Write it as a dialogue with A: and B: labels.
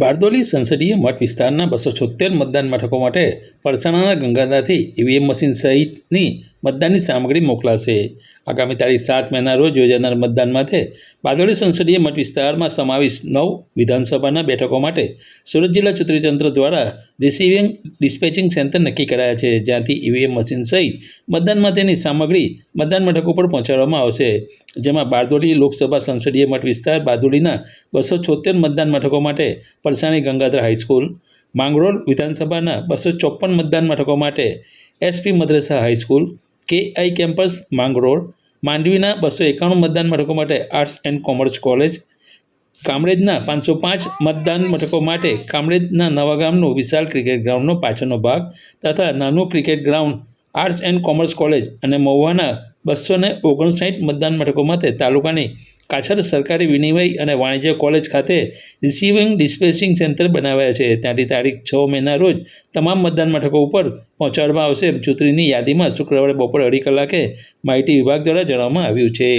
A: બારડોલી સંસદીય મત વિસ્તારના બસો છોતેર મતદાન મથકો માટે પરસાણાના ગંગાધારથી ઈવીએમ મશીન સહિતની મતદાનની સામગ્રી મોકલાશે. આગામી તારીખ સાત મેના રોજ યોજાનાર મતદાન માટે બારડોલી સંસદીય મત વિસ્તારમાં સમાવેશ નવ વિધાનસભાના બેઠકો માટે સુરત જિલ્લા ચૂંટણીતંત્ર દ્વારા રિસીવિંગ ડિસ્પેચિંગ સેન્ટર નક્કી કરાયા છે, જ્યાંથી ઈવીએમ મશીન સહિત મતદાન માટેની સામગ્રી મતદાન મથકો પર પહોંચાડવામાં આવશે. જેમાં બારડોલી લોકસભા સંસદીય મત વિસ્તાર બારડોલીના બસો છોતેર મતદાન મથકો માટે પરસાણી ગંગાધર હાઈસ્કૂલ માંગરોળ વિધાનસભાના બસો ચોપન મતદાન મથકો માટે SP Madrasa high school, KI campus, Mangrol, માંડવીના બસો એકાણું મતદાન મથકો માટે આર્ટ્સ એન્ડ કોમર્સ કોલેજ, કામરેજના પાંચસો પાંચ મતદાન મથકો માટે કામરેજના નવા ગામનો વિશાળ ક્રિકેટ ગ્રાઉન્ડનો પાછળનો ભાગ તથા નાનું cricket ground arts and commerce college અને મહુવાના બસો ને ઓગણસાઠ મતદાન મથકો માટે તાલુકાની કાછર સરકારી વિનિમય અને વાણિજ્ય કોલેજ ખાતે રિસીવિંગ ડિસ્પેચિંગ સેન્ટર બનાવ્યા છે. ત્યાંથી તારીખ છ મેના રોજ તમામ મતદાન મથકો ઉપર પહોંચાડવામાં આવશે. ચૂંટણીની યાદીમાં શુક્રવારે બપોરે અઢી કલાકે માહિતી વિભાગ દ્વારા જણાવવામાં આવ્યું છે.